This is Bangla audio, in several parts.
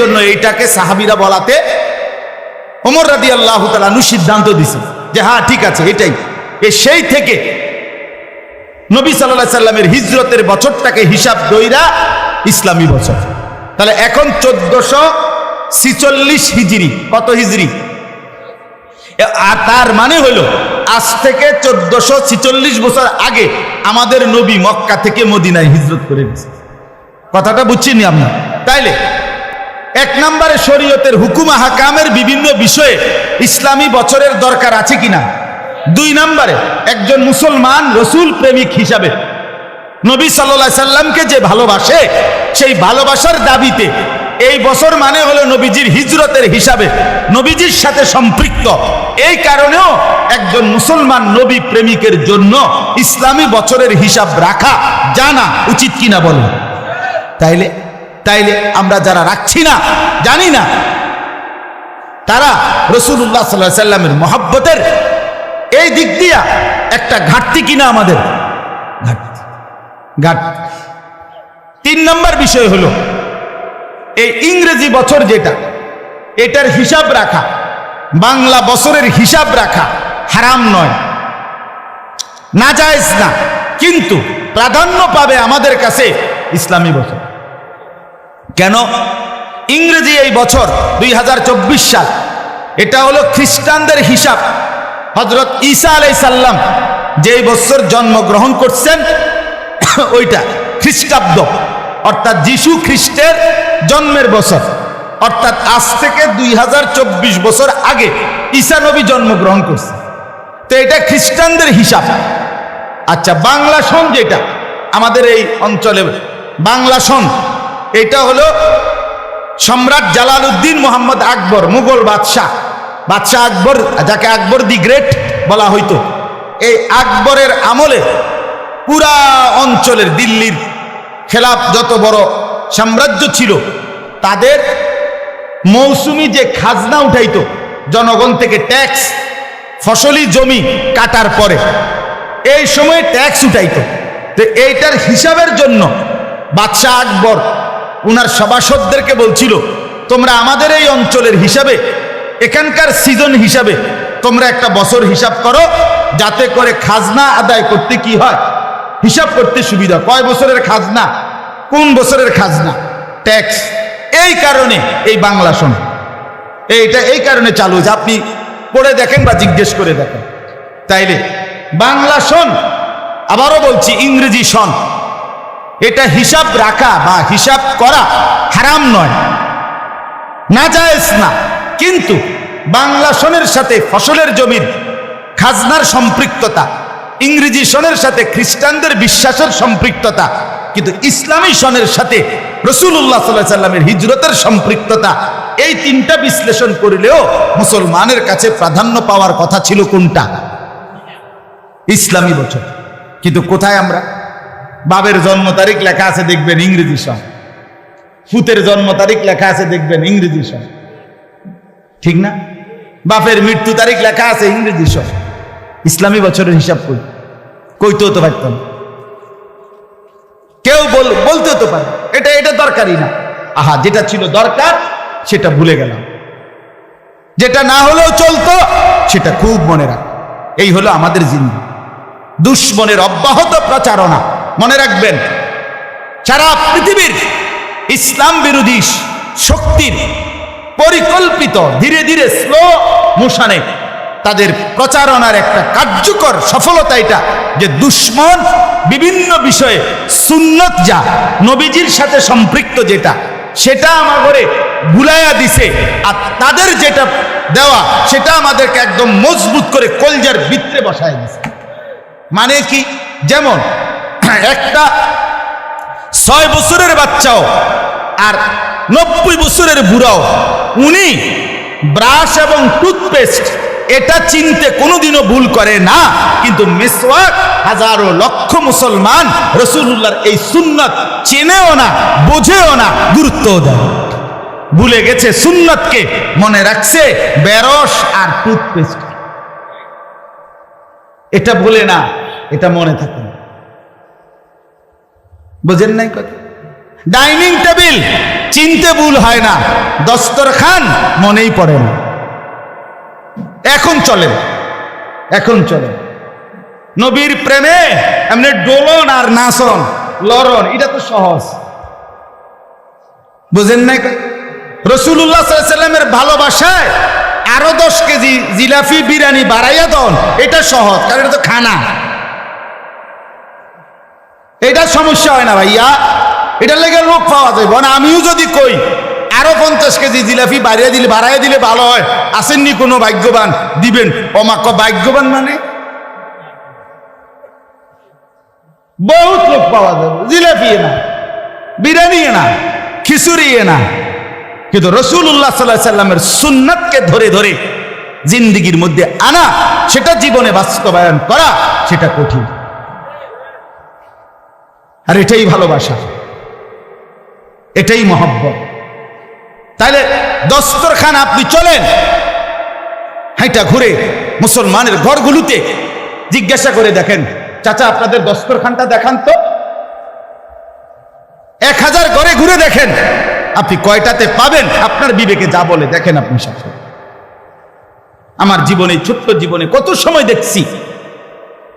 জন্য এইটাকে সাহাবিরা বলাতে ওমর রাদি আল্লাহ তালু সিদ্ধান্ত দিছে যে হ্যাঁ ঠিক আছে, এটাই। এ সেই থেকে নবী সাল্লাহ সাল্লামের হিজরতের বছরটাকে হিসাব দইরা ইসলামী বছর। তাহলে এখন চোদ্দশো ছিচল্লিশ হিজড়ি কত হিজড়ি আর তার মানে হলো, আজ থেকে চোদ্দশো ছিচল্লিশ বছর আগে আমাদের নবী মক্কা থেকে মদিনায় হিজরত করে দিয়েছে কথাটা বুঝছিনি আমরা তাইলে এক নম্বরে শরীয়তের হুকুম হাকামের বিভিন্ন বিষয়ে ইসলামী বছরের দরকার আছে কিনা? দুই নম্বরে, একজন মুসলমান রসুল প্রেমিক হিসাবে নবী সাল্লা সাল্লামকে যে ভালোবাসে, সেই ভালোবাসার দাবিতে এই বছর মানে হলো নবীজির হিজরতের হিসাবে নবীজির সাথে সম্পৃক্ত। এই কারণেও একজন মুসলমান নবী প্রেমিকের জন্য ইসলামী বছরের হিসাব রাখা জানা উচিত কিনা বলেন তাইলে তাইলে আমরা যারা রাখছি না, জানি না, তারা রসুল্লাহ সাল্লাহ সাল্লামের মহাব্বতের এই দিক দিয়া একটা ঘাটতি কিনা আমাদের? ঘাটতি। তিন নম্বর বিষয় হলো, এই ইংরেজি বছর যেটা, এটার হিসাব রাখা, বাংলা বছরের হিসাব রাখা হারাম নয়। না জায়েজ না, কিন্তু প্রাধান্য পাবে আমাদের কাছে ইসলামী বছর। কেন? ইংরেজি এই বছর দুই হাজার চব্বিশ সাল। এটা হলো খ্রিস্টানদের হিসাব। হজরত ঈসা আলাই সাল্লাম যে বছর জন্মগ্রহণ করছেন, ওইটা খ্রিস্টাব্দ। অর্থাৎ যিশু খ্রিস্টের জন্মের বছর। অর্থাৎ আজ থেকে দুই হাজার চব্বিশ বছর আগে ঈসা নবী জন্মগ্রহণ করছে তো এটা খ্রিস্টানদের হিসাব। আচ্ছা বাংলা সন যেটা, আমাদের এই অঞ্চলে বাংলা সন এটা হলো সম্রাট জালাল উদ্দিন মোহাম্মদ আকবর, মুঘল বাদশাহ। বাদশাহ আকবর, যাকে আকবর দি গ্রেট বলা হইতো। এই আকবরের আমলে পুরা অঞ্চলের দিল্লির খেলাফ যত বড় সাম্রাজ্য ছিল, তাদের মৌসুমি যে খাজনা উঠাইতো, জনগণ থেকে ট্যাক্স, ফসলি জমি কাটার পরে, এই সময় ট্যাক্স উঠাইতো। তো এইটার হিসাবের জন্য বাদশাহ আকবর উনার সভাসদদেরকে বলছিল, তোমরা আমাদের এই অঞ্চলের হিসাবে, এখানকার সিজন হিসাবে, তোমরা একটা বছর হিসাব করো, যাতে করে খাজনা আদায় করতে কি হয়? হিসাব করতে সুবিধা। কয় বছরের খাজনা? কোন বছরের খাজনা? ট্যাক্স। এই কারণে এই বাংলা শোন। এইটা, এই কারণে চালু যে আপনি পড়ে দেখেন বা জিজ্ঞেস করে দেখেন। তাইলে, বাংলা শোন, আবারও বলছি, ইংরেজি শোন। এটা হিসাব রাখা বা হিসাব করা হারাম নয়। না জায়েজ না। কিন্তু বাংলা সনের সাথে ফসলের জমির খাজনার সম্পৃক্ততা, ইংরেজি সনের সাথে খ্রিস্টানদের বিশ্বাসের সম্পৃক্ততা, কিন্তু ইসলামী সনের সাথে রসুল্লাহ সাল্লাহ সাল্লামের হিজরতের সম্পৃক্ততা, এই তিনটা বিশ্লেষণ করলেও মুসলমানের কাছে প্রাধান্য পাওয়ার কথা ছিল কোনটা? ইসলামী বছর। কিন্তু কোথায় আমরা? বাবের জন্ম তারিখ লেখা আছে দেখবেন ইংরেজি সন ফুতের জন্ম তারিখ লেখা আছে দেখবেন ইংরেজি সন ঠিক না? বাপের মৃত্যু তারিখ লেখা আছে ইংরেজি সন ইসলামী বছরের হিসাব কই কইতেও তো পারতাম। কেউ বল বলতেও তো পারে। এটা এটা দরকারই না। আহা, যেটা ছিল দরকার, সেটা ভুলে গেলাম। যেটা না হলেও চলতো, সেটা খুব মনে রাখ। এই হলো আমাদের জিন্দি দুশ্মনের অব্যাহত প্রচারণা। মনে রাখবেন, সারা পৃথিবীর ইসলাম বিরোধী শক্তির পরিকল্পিত ধীরে ধীরে স্লো মোশনে তাদের প্রচারণার একটা কার্যকর সফলতা এটা যে দুশ্মন বিভিন্ন বিষয়ে সুন্নত যা নবীজির সাথে সম্পৃক্ত যেটা, সেটা আমার ঘরে ভুলাইয়া দিছে আর তাদের যেটা দেওয়া, সেটা আমাদেরকে একদম মজবুত করে কলজার ভিতরে বসায় দিছে। মানে কি? যেমন একটা ছয় বছরের বাচ্চাও আর নব্বই বছরের বুড়াও, উনি ব্রাশ এবং টুথপেস্ট, এটা চিনতে কোনোদিনও ভুল করে না, কিন্তু মিসওয়াক হাজারো লক্ষ মুসলমান রসুল্লাহর এই সুন্নত চেনেও না, বোঝেও না গুরুত্ব দেয় ভুলে গেছে সুন্নতকে, মনে রাখছে বেরস আর টুথপেস্ট। এটা ভুলে না, এটা মনে থাকে না। বোঝেন নাই কথা? ডাইনিং টেবিল চিনতে ভুল হয় না, দস্তরখান মনেই পড়ে না। এখন চলেন এখন চলেন। নবীর প্রেমে এমনি ডোলন আর নাচন লরণ এটা তো সহজ। বুঝেন না রসুল্লাহ সাল্লামের ভালোবাসায় আরও দশ কেজি জিলাফি বিরিয়ানি বাড়াইয়া দন, এটা সহজ, কারণ এটা তো খানা। এটা সমস্যা হয় না ভাইয়া। এটা লেগে লোক পাওয়া যায় না, আমিও যদি কই, আরও পঞ্চাশ কেজি জিলাপি বাড়িয়ে দিলে, বাড়াইয়া দিলে ভালো হয়। আসেননি কোনো ভাগ্যবান? দিবেন। অমাক ভাগ্যবান মানে? বহুত লোক পাওয়া যাবে। জিলাপি না বিরিয়ানি না খিচুড়ি না কিন্তু রসুল্লাহ সাল্লাহ সাল্লামের সুন্নাতকে ধরে ধরে জিন্দিগির মধ্যে আনা, সেটা জীবনে বাস্তবায়ন করা, সেটা কঠিন। আর এটাই ভালোবাসা। এটাই মহব্বত। তাহলে দস্তরখান আপনি চলেন, হাইটা ঘুরে মুসলমানের ঘরগুলোতে জিজ্ঞাসা করে দেখেন। চাচা, আপনাদের দস্তরখানটা দেখান তো। এক হাজার ঘরে ঘুরে দেখেন, আপনি কয়টাতে পাবেন? আপনার বিবেকে যা বলে দেখেন আপনি সাথে আমার জীবনে, ছোট্ট জীবনে কত সময় দেখছি,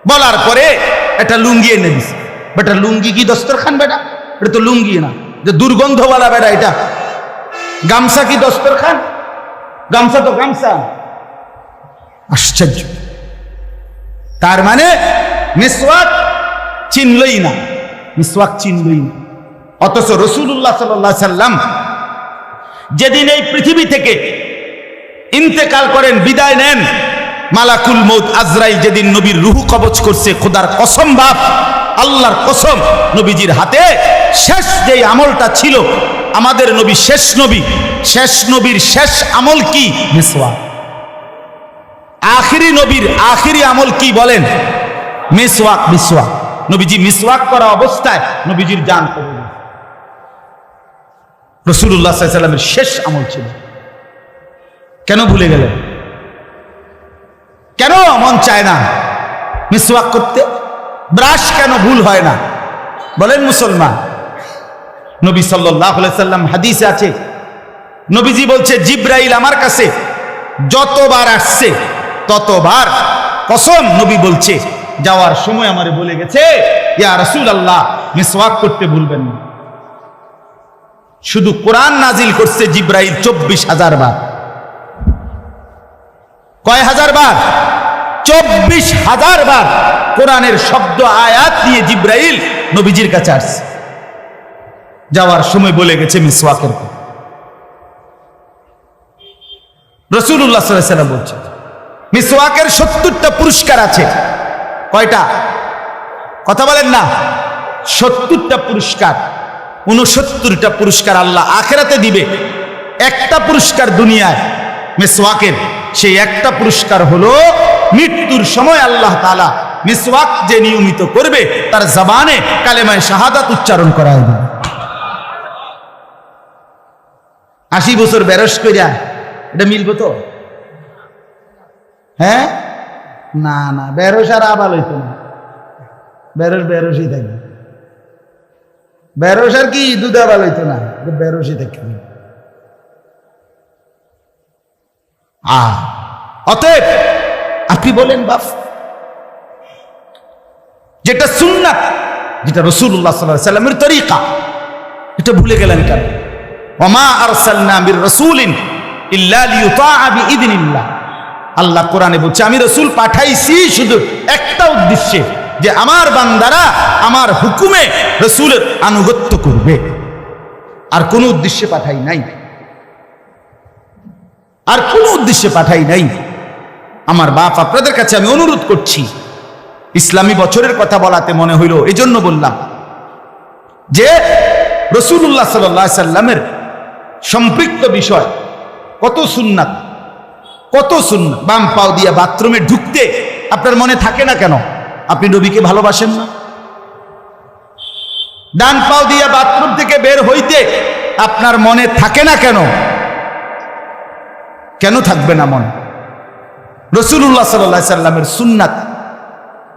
বলার পরে একটা লুঙ্গিয়ে এনে বেটা লুঙ্গি কি দস্তরখান বেটা? এটা তো লুঙ্গি না। যে দুর্গন্ধওয়ালা বেটা এটা। গামছা কি দস্তরখান? গামছা তো গামছা। আশ্চর্য। তার মানে মিসওয়াক চিনলই না। মিসওয়াক চিনলই না। অথচ রসুল্লাহ সাল্লাহ সাল্লাম যেদিন এই পৃথিবী থেকে ইন্তেকাল করেন, বিদায় নেন, মালাকুল মৌত আজরাইল যেদিন নবীর রুহু কবচ করছে, খোদার বাপ আল্লাহর কসম নবীজির হাতে শেষ যেই আমলটা ছিল আমাদের নবী শেষ নবী। শেষ নবীর শেষ আমল কি? মিসওয়াক। আখিরি নবীর আখিরি আমল কি বলেন? মিসওয়াক মিসওয়াক। নবীজি মিসওয়াক করা অবস্থায় নবীজির জান করে রসুল্লাহ সাল্লামের শেষ আমল ছিল। কেন ভুলে গেলেন? কেন মন চায় না মিসওয়াক করতে? ব্রাশ কেন ভুল হয় না? বলেন মুসলমান। নবী সাল্লাম হাদিসে আছে। নবীজি বলছে, জিব্রাইল আমার কাছে যতবার আসছে, ততবার কসম নবী বলছে, যাওয়ার সময় আমারে বলে গেছে আল্লাহ করতে ভুলবেন না। শুধু কোরআন নাজিল করছে জিব্রাইল চব্বিশ হাজার বার। কয় হাজার বার? চব্বিশ হাজার বার কোরআনের শব্দ আয়াত নিয়ে জিব্রাইল নবীজির কাছে আসছে। যাওয়ার সময় বলে গেছে মিসওয়াকের রসুল্লাহ সাল্লাম বলছে, মিসওয়াকের সত্তরটা পুরস্কার আছে। কয়টা? কথা বলেন না। সত্তরটা পুরস্কার উনসত্তরটা পুরস্কার আল্লাহ আখেরাতে দিবে। একটা পুরস্কার দুনিয়ায় মিসওয়াকের, সেই একটা পুরস্কার হলো মৃত্যুর সময় আল্লাহ তালা মিসওয়াক যে নিয়মিত করবে, তার জবানে কালেমায় শাহাদাত উচ্চারণ করা হবে। আশি বছর বেরস করিয়া এটা মিলবো তো? হ্যাঁ? না না, বেরস আর আবাল হইতো না। বেরস বেরসই থাকে বেরস আর কি দুধ আবাল হইতো না বেরসই থাকে আ অতএব আপনি বলেন, বাপ। যেটা সুন্নাত, যেটা রসুল্লাহ সাল্লাহ সাল্লামের তরিকা, এটা ভুলে গেলেন কেন? ওমা মির রাসূলিন আল্লাহ কোরআনে বলছে, আমি রসুল পাঠাইছি শুধু একটা উদ্দেশ্যে, যে আমার বান্দারা আমার হুকুমে রসুলের আনুগত্য করবে। আর কোন উদ্দেশ্যে পাঠাই নাই। আর কোন উদ্দেশ্যে পাঠাই নাই। আমার বাপ আপনাদের কাছে আমি অনুরোধ করছি। ইসলামী বছরের কথা বলাতে মনে হইল এই জন্য বললাম যে রসুল্লাহ সাল্লাহ সাল্লামের সম্পৃক্ত বিষয়, কত সুন্নাত কত সুন্নাত, বাম পাও দিয়া বাথরুমে ঢুকতে আপনার মনে থাকে না কেন? আপনি নবীকে ভালোবাসেন না? ডান পাও দিয়া বাথরুম থেকে বের হইতে আপনার মনে থাকে না কেন? কেন থাকবে না মনে? রসুল্লাহ সাল্লাহ সাল্লামের সুন্নাত।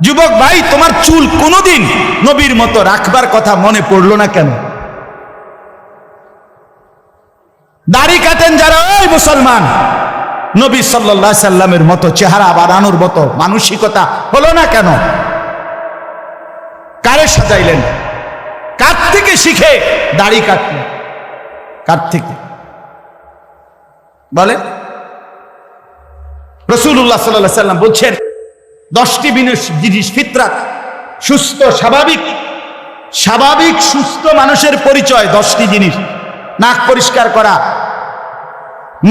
যুবক ভাই, তোমার চুল কোনোদিন নবীর মতো রাখবার কথা মনে পড়ল না কেন? দাড়ি কাটেন যারা ওই মুসলমান! নবী সাল্লাহ সাল্লামের মতো চেহারা বানানোর মতো মানসিকতা হলো না কেন? কারে সাজাইলেন? কার থেকে শিখে দাড়ি কাটলেন? কার থেকে? বলে রসুল্লাহ সাল্লাহ সাল্লাম বলছেন, দশটি বিনস জিনিস, ফিতরাত, সুস্থ, স্বাভাবিক স্বাভাবিক, সুস্থ মানুষের পরিচয়, দশটি জিনিস। নাক পরিষ্কার করা,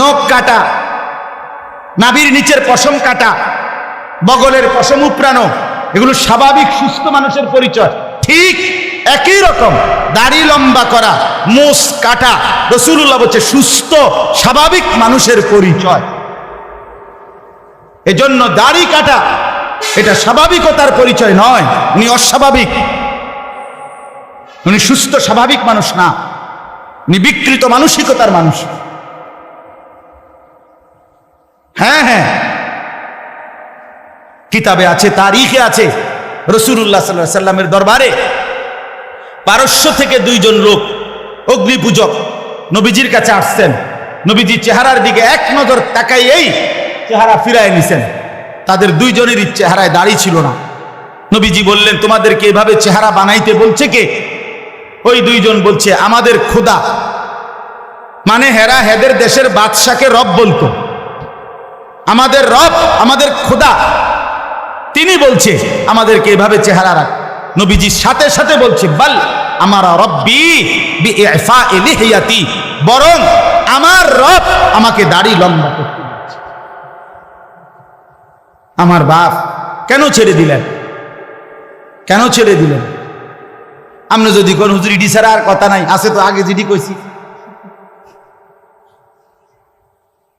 নখ কাটা, নাভির নিচের পশম কাটা, বগলের পশম উপড়ানো, এগুলো স্বাভাবিক, সুস্থ মানুষের পরিচয়। ঠিক একই রকম, দাড়ি লম্বা করা, মোষ কাটা রসুল্লাহ বলছে, সুস্থ, স্বাভাবিক মানুষের পরিচয়। এজন্য দাড়ি কাটা, এটা স্বাভাবিকতার পরিচয় নয়, উনি অস্বাভাবিক। উনি সুস্থ, স্বাভাবিক মানুষ না, উনি বিকৃত মানসিকতার মানুষ। হ্যাঁ হ্যাঁ। কিতাবে আছে, তারিখে আছে রসুল্লাহ সাল্লাহ সাল্লামের দরবারে। পারস্য থেকে দুইজন লোক অগ্নি পূজক নবীজির কাছে আসছেন। নবীজির চেহারার দিকে এক নজর তাকাইয়েই চেহারা ফিরায় নিছেন। তাদের দুইজনেরই চেহারায় দাড়ি ছিল না। নবীজি বললেন, তোমাদেরকে এভাবে চেহারা বানাইতে বলছে কে? ওই দুইজন বলছে, আমাদের খোদা মানে হেরা হেদের দেশের বাদশাকে রব বলতো। আমাদের রব আমাদের খোদা তিনি বলছে, আমাদেরকে এভাবে চেহারা রাখ। নবীজির সাথে সাথে বলছে, বল আমার রব্বি বরং আমার রব আমাকে দাড়ি লম্বা করতে। আমার বাপ কেন ছেড়ে দিলেন? কেন ছেড়ে দিলেন? আমরা যদি কোন হুজুর ইডি ছাড়া আর কথা নাই, আছে তো আগে জিডি কইছি।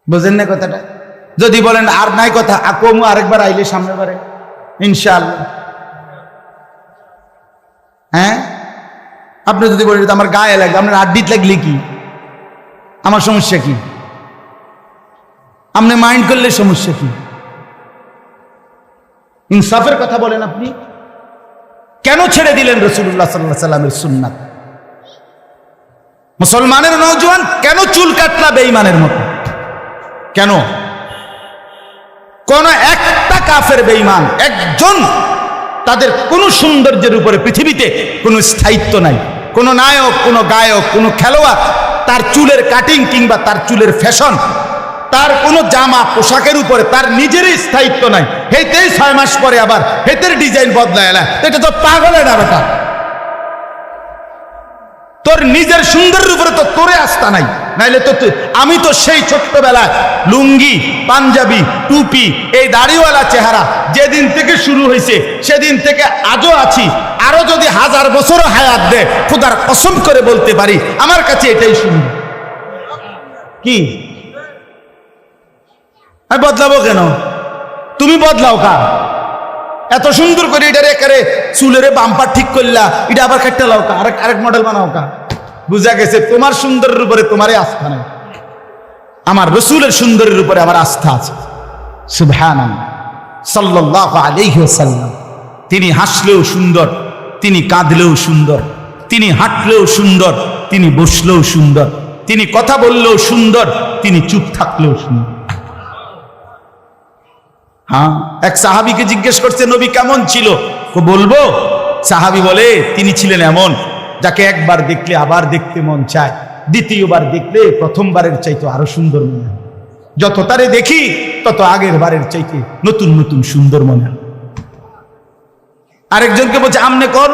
বুঝেন না কথাটা? যদি বলেন আর নাই কথা আকমু আরেকবার আইলে সামনে বারে। ইনশাআল্লাহ। হ্যাঁ? আপনি যদি বলেন আমার গায়ে লাগে আপনার আড্ডিত লাগলে কি? আমার সমস্যা কি? আপনি মাইন্ড করলে সমস্যা কি? ইনসাফের কথা বলেন আপনি। কেন ছেড়ে দিলেন রসুল্লাহ সাল্লাহ সাল্লামের সুন্নাত? মুসলমানের নৌজওয়ান কেন চুল কাটলা বেঈমানের মতো? কেন? কোন একটা কাফের বেঈমান, একজন, তাদের কোনো সৌন্দর্যের উপরে পৃথিবীতে কোনো স্থায়িত্ব নাই। কোনো নায়ক, কোনো গায়ক, কোনো খেলোয়াড়, তার চুলের কাটিং কিংবা তার চুলের ফ্যাশন তার কোনো জামা পোশাকের উপরে, তার নিজেরই স্থায়িত্ব নাই। হেতেই ছয় মাস পরে আবার হেতের ডিজাইন বদলায় এলা। এটা তো পাগলের না বেটা তোর নিজের সুন্দরের উপরে তো তোরে আস্থা নাই। নাইলে তো আমি তো সেই ছোট্টবেলায় লুঙ্গি, পাঞ্জাবি, টুপি, এই দাড়িওয়ালা চেহারা যেদিন থেকে শুরু হয়েছে সেদিন থেকে আজও আছি। আরও যদি হাজার বছরও হায়াত দে, খুদার কসম করে বলতে পারি, আমার কাছে এটাই শুনি কি? আমি বদলাবো কেন? তুমি বদলাও কা এত সুন্দর করে এটারে একারে চুলের বাম্পার ঠিক করলা, এটা আবার কাটতে লাও কা আরেক আরেক মডেল বানাও কা বুঝা গেছে তোমার সুন্দরের উপরে তোমারই আস্থা নেই। আমার রসুলের সুন্দরের উপরে আমার আস্থা আছে। সুবহান সাল্লাল্লাহু আলাইহি ওয়াসাল্লাম। তিনি হাসলেও সুন্দর, তিনি কাঁদলেও সুন্দর, তিনি হাঁটলেও সুন্দর, তিনি বসলেও সুন্দর, তিনি কথা বললেও সুন্দর, তিনি চুপ থাকলেও সুন্দর। হ্যাঁ? এক সাহাবিকে জিজ্ঞেস করছে, নবী কেমন ছিল? বলব, সাহাবি বলে, তিনি ছিলেন এমন, যাকে একবার দেখলে আবার দেখতে মন চায়, দ্বিতীয়বার দেখলে প্রথমবারের চাইতে আরও সুন্দর মনে হয়। যত তারে দেখি, তত আগের বারের চাইতে নতুন নতুন সুন্দর মনে হয়। আরেকজনকে বলছে, আমনে কর।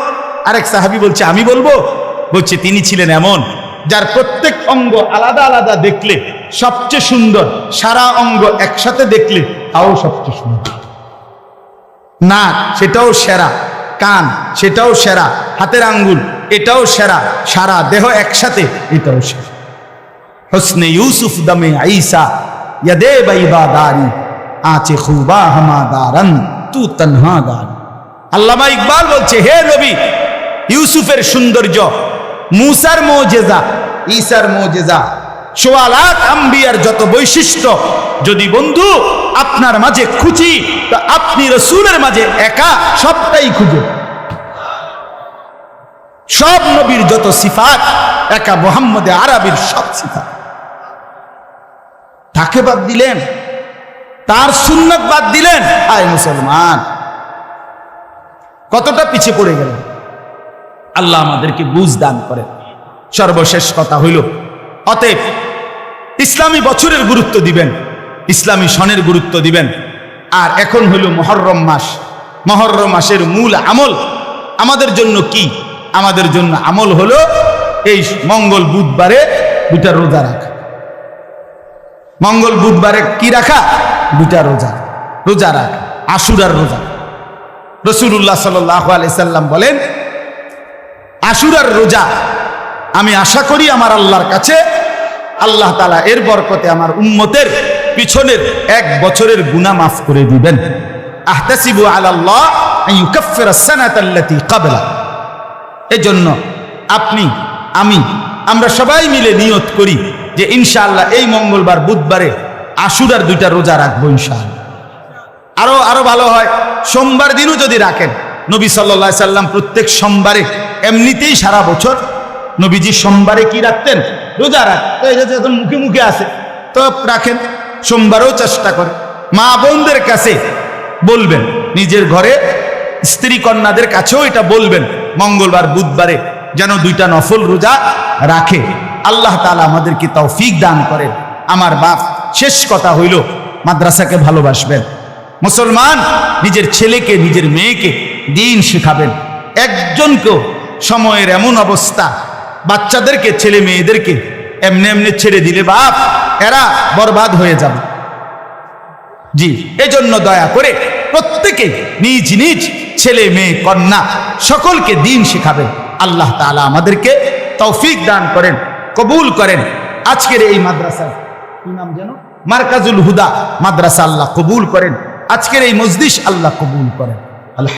আরেক সাহাবি বলছে, আমি বলব? বলছে, তিনি ছিলেন এমন যার প্রত্যেক অঙ্গ আলাদা আলাদা দেখলে সবচেয়ে সুন্দর, সারা অঙ্গ একসাথে দেখলে তাও সবচেয়ে সুন্দর। না, সেটাও সেরা। কান, সেটাও সেরা। হাতের আঙ্গুল, এটাও সেরা। সারা দেহ একসাথে, এটাও সেরা। হসনে ইউসুফ দমে আইসা यदे বাইবাদারি আচে খুবা হামাদারন তু তনহা দার। আল্লামা ইকবাল বলছে, হে নবী, ইউসুফের সৌন্দর্য মুসার মোজেজা, ঈসার মোজেজা। সোয়ালাত আম্বিয়ার যত বৈশিষ্ট্য, যদি বন্ধু আপনার মাঝে খুঁজি, তো আপনি রসুলের মাঝে একা সবটাই খুঁজে সব নবীর যত সিফাত, একা মোহাম্মদে আরবির সব সিফাত। তাকে বাদ দিলেন, তার সুন্নত বাদ দিলেন, আয় মুসলমান। কতটা পিছে পড়ে গেল আল্লাহ আমাদেরকে বুঝ দান করেন সর্বশেষ কথা হইল, অতএব ইসলামী বছরের গুরুত্ব দিবেন, ইসলামী সনের গুরুত্ব দিবেন। আর এখন হইল মহরম মাস। মহরম মাসের মূল আমল আমাদের জন্য কি? আমাদের জন্য আমল হলো এই মঙ্গল বুধবারে দুটা রোজা রাখা। মঙ্গল বুধবারে কি রাখা? দুটা রোজা। রোজা রাখা। আশুরার রোজা। রসুল্লাহ সাল্লাহ সাল্লাম বলেন আশুরার রোজা। আমি আশা করি আমার আল্লাহর কাছে আল্লাহ তালা এর বরকতে আমার উম্মতের পিছনের এক বছরের গুনাহ মাফ করে দিবেন। আহতাসিবু সানাতাল্লাতী ক্বাবলা এজন্য আপনি, আমি, আমরা সবাই মিলে নিয়ত করি যে ইনশাআল্লাহ এই মঙ্গলবার, বুধবারে আশুরার দুইটা রোজা রাখব ইনশাআল্লাহ। আরও আরও ভালো হয়, সোমবার দিনও যদি রাখেন, নবী সাল্লা সাল্লাম প্রত্যেক সোমবারে এমনিতেই সারা বছর নবীজি সোমবারে কি রাখতেন? রোজা রাখ। মুখে মুখে আছে। তো রাখেন, সোমবারও চেষ্টা করে মা বোনদের কাছে বলবেন, নিজের ঘরে স্ত্রী কন্যাদের কাছেও এটা বলবেন, মঙ্গলবার, বুধবারে যেন দুইটা নফল রোজা রাখে। আল্লাহ তালা আমাদেরকে তৌফিক দান করেন। আমার বাপ, শেষ কথা হইল, মাদ্রাসাকে ভালোবাসবেন। মুসলমান নিজের ছেলেকে, নিজের মেয়েকে দিন শেখাবেন। একজনকেও সময়ের এমন অবস্থা। বাচ্চাদেরকে, ছেলে মেয়েদেরকে এমনি এমনি ছেড়ে দিলে বাপ, এরা বরবাদ হয়ে যাবে। জি, এজন্য দয়া করে প্রত্যেকে নিজ নিজ ছেলে, মেয়ে, কন্যা সকলকে দিন শেখাবেন। আল্লাহ তাআলা আমাদেরকে তৌফিক দান করেন, কবুল করেন। আজকের এই মাদ্রাসা কি নাম যেন? মার্কাজুল হুদা মাদ্রাসা আল্লাহ কবুল করেন। আজকের এই মজলিস আল্লাহ কবুল করেন। আল্লাহ